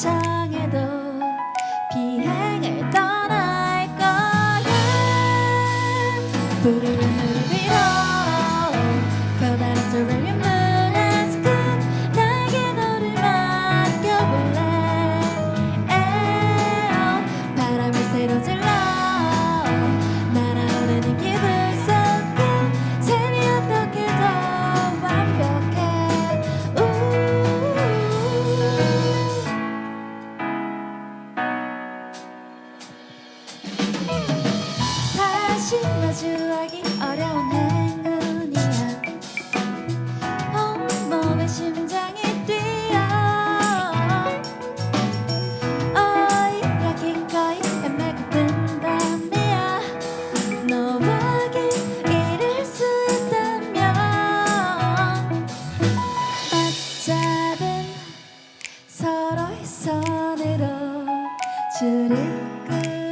허위창에도 비행을 떠날 거야. 푸르른 마주하기 어려운 행운이야. 온몸에 심장이 뛰어. 어이야 기꺼이 헤매고 뜬 밤이야. 너와 길을 수 있다면 맞잡은 서로의 손으로 출입구